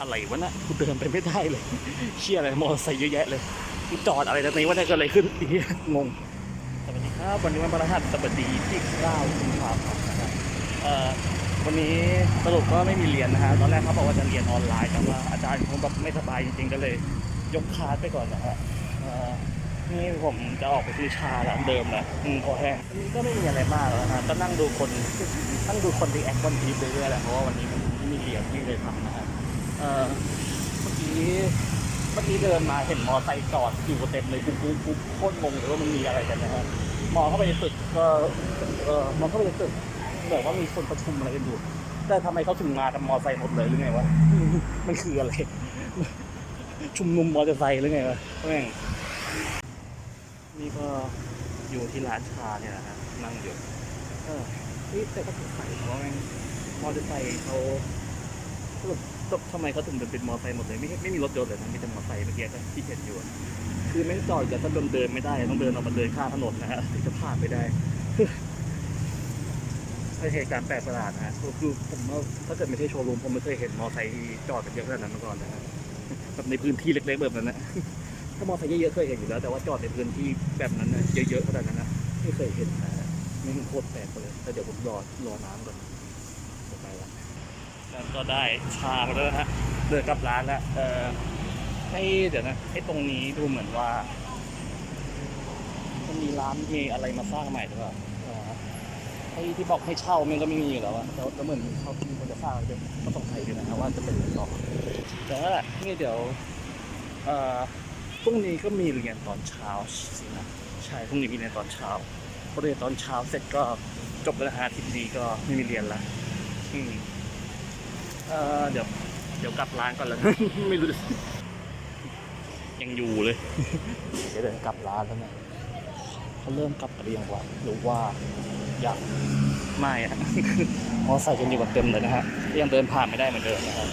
อะไรวะนะกูเดินไปไม่ได้เลยเชี่ยอะไรมอเตอร์ไซค์เยอะแยะเลยกูจอดอะไรตรงนี้ว่าได้เกิดอะไรขึ้นอีงงสวัสดีครับวันนี้วันพฤหัสบดีที่9กุมภาพันธ์นะครับเอ่อวันนี้สรุปก็ไม่มีเรียนนะฮะตอนแรกเขาบอกว่าจะเรียนออนไลน์แต่ว่าอาจารย์คงแบบไม่สบายจริงๆก็เลยยกคลาสไปก่อนนะฮะนี่ผมจะออกไปซื้อชาร้านเดิมแหละอืมคอแห้งก็ไม่มีอะไรมากแล้วนะฮะก็นั่งดูคนนั่งดูคนที่แอคคอนทีฟเรื่อยๆแหละเพราะว่าวันนี้มันไม่เลยทำนะฮะเอ่อเมื่อกี้ เมื่เดินมาเห็นมอไซค์จอดอยู่เต็มเลยปุ๊บปุ๊บปุ๊บโคตรงงเลยว่ามันมีอะไรกันนะฮะมองเข้าไปในตึกก็เออมองเข้าไปในตึกแบบว่ามีคนประชุมอะไรกันอยู่แต่ทำไมเขาถึงมาแต่มอไซค์หมดเลยหรือไงวะมันคืออะไร ชุมนุมมอเตอร์ไซค์หรือไงวะแม่งนี่ก็อยู่ที่ร้านชาเนี่ยนะฮะนั่งอยู่เออนี่แต่ก็สงสัยว่าแม่งมอเตอร์ไซค์เขา ทำไมเขาถึงเป็นมอเตอร์ไซค์หมดเลยไม่ไม่มีรถยนต์เลยนะมีแต่มอเตอร์ไซค์เมื่อกี้ที่เห็นอยู่คือแม่งจอดแต่ถ้าเดินเดินไม่ได้ต้องเดินออกมาเดินข้ามถนนนะฮะถึงจะผ่านไปได้เป็นเหตุการณ์แปลกประหลาดนะฮะคือคือผมว่าถ้าเกิดไม่ใช่โชว์รูมผมไม่เคยเห็นมอไซค์จอดกันเยอะขนาดนั้นมาก่อนนะฮะแบบในพื้นที่เล็กๆแบบนั้นนะถ้ามอไซค์เยอะๆเคยเห็นอยู่แล้ว แต่ว่าจอดในพื้นที่แบบนั้นนะเยอะๆขนาดนั้นนะไม่เคยเห็นนะไม่โคตรแปลกเลยแต่เดี๋ยวผมรอรอน้ำก่อนจะไปละ ล้วก็ได้ชามาแล้วนะฮะเดินกลับร้านแล้วเออให้เดี๋ยวนะให้ตรงนี้ดูเหมือนว่ามันมีร้านมีอะไรมาสร้างใหม่หรือเปล่าเออไอ้ที่บอกให้เช่ามันก็ไม่มีอยู่แล้วอะแล้วเหมือนเขามีคนจะสร้างอะไรด้วก็ต้องใครอยู่นะครับว่าจะเป็นหรือต่อแต่ว่านี่เดี๋ยวเอ่อพรุ่งนี้ก็มีเรียนตอนเช้าสินะใช่พรุ่งนี้มีเรียนตอนเช้าพอเรียนตอนเช้าเสร็จก็จบแล้วฮะอาทิตย์นี้ก็ไม่มีเรียนละอืม เอ่อเดี๋ยวเดี๋ยวกลับร้านก่อนแล้วไม่รู้ ยังอยู่เลย เดี๋ยวเดินกลับร้านแล้วเนี่ยเขาเริ่มกลับกันหรือยังวะหรือว่ายังไม่อะมอไซค์กันอยู่แบบเต็มเลยนะฮะยังเดินผ่านไม่ได้เหมือนเดิมนะครับ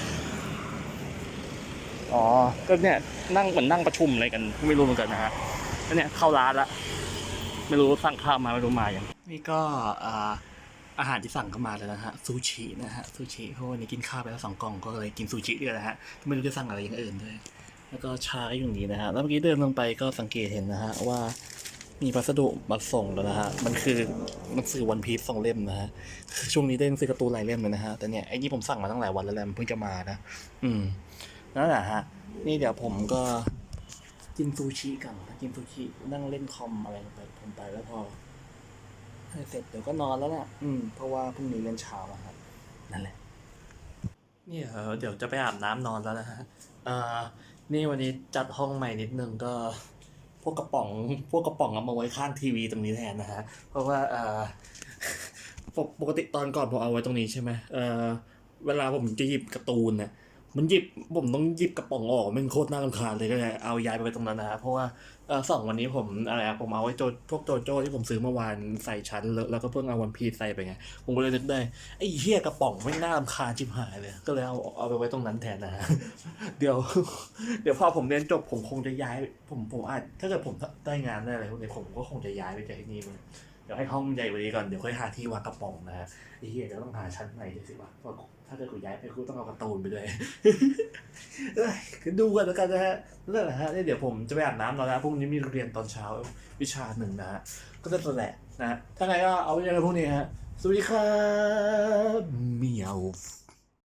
อ๋อ ก็เนี่ยนั่งเหมือนนั่งประชุมอะไรกัน ไม่รู้เหมือนกันนะฮะแล้วเนี่ยเข้าร้านละ ไม่รู้สั่งข้าวมาไม่รู้มาอย่างนี่ก็อ่า อาหารที่สั่งเข้ามาแล้วนะฮะซูชินะฮะซูชิเพราะวันนี้กินข้าวไปแล้วสองกล่องก็เลยกินซูชิด้วยนะฮะไม่รู้จะสั่งอะไรอย่างอื่นด้วยแล้วก็ชาก็อยู่ตรงนี้นะฮะแล้วเมื่อกี้เดินลงไปก็สังเกตเห็นนะฮะว่ามีพัสดุมาส่งแล้วนะฮะ มันคือหนังสือวันพีซสองเล่มนะฮะช่วงนี้ได้หนังสือการ์ตูนหลายเล่มเลยนะฮะ แต่เนี่ยไอ้นี่ผมสั่งมาตั้งหลายวันแล้วแหละมันเพิ่งจะมานะ อืม นั่นแหละฮะ นี่เดี๋ยวผมก็กินซูชิกันกินซูชินั่งเล่นคอมอะไรไปผมไปแล้วพอ เสร็จเดี๋ยวก็นอนแล้วแหละอืมเพราะว่าพรุ่งนี้เรียนเช้าอะครับนั่นแหละนี่เออเดี๋ยวจะไปอาบน้ำนอนแล้วนะฮะเอ่อนี่วันนี้จัดห้องใหม่นิดนึงก็ พวกกระป๋องพวกกระป๋องเอามาไว้ข้างทีวีตรงนี้แทนนะฮะเพราะว่าเอ่อปกปกติตอนก่อนผมเอาไว้ตรงนี้ใช่ไหมเอ่อเวลาผมจะหยิบการ์ตูนเนี่ย มันหยิบผมต้องหยิบกระป๋องออกมันโคตรน่ารำคาญเลยก็เลยเอาย้ายไปไว้ตรงนั้นนะฮะเพราะว่าสองวันนี้ผมอะไรอะผมเอาไว้โจพวกโจโจ้ที่ผมซื้อเมื่อวานใส่ชั้นแล้วแล้วก็เพิ่งเอาวันพีใส่ไปไง ผมก็เลยนึกได้ไอ้เหี้ยกระป๋องไม่น่ารำคาญชิบหายเลย ก็เลยเอาเอาไปไว้ตรงนั้นแทนนะฮะเดี๋ยว เดี๋ยวพอผมเรียนจบผมคงจะย้าย ผมผมอาจถ้าเกิดผมได้งานได้อะไรพวกนี้ผมก็คงจะย้ายไปจากที่นี่มันเดี๋ยวให้ห้องใหญ่กว่านี้ก่อนเดี๋ยวค่อยหาที่วางกระป๋องนะฮะไอ้เหี้ยเดี๋ยวต้องหาชั้นใหม่ด้วยสิวะเพราะ ถ้าเกิดกูย้ายไปกูต้องเอาการ์ตูนไปด้วยคือดูกันแล้วกันนะฮะนั่นแหละฮะเดี๋ยวผมจะไปอาบน้ำแล้วนะพรุ่งนี้มีเรียนตอนเช้าวิชาหนึ่งนะฮะก็จะแหละนะฮะถ้าไงก็เอาไว้เจอกันพรุ่งนี้ฮะสวัสดีครับเมียว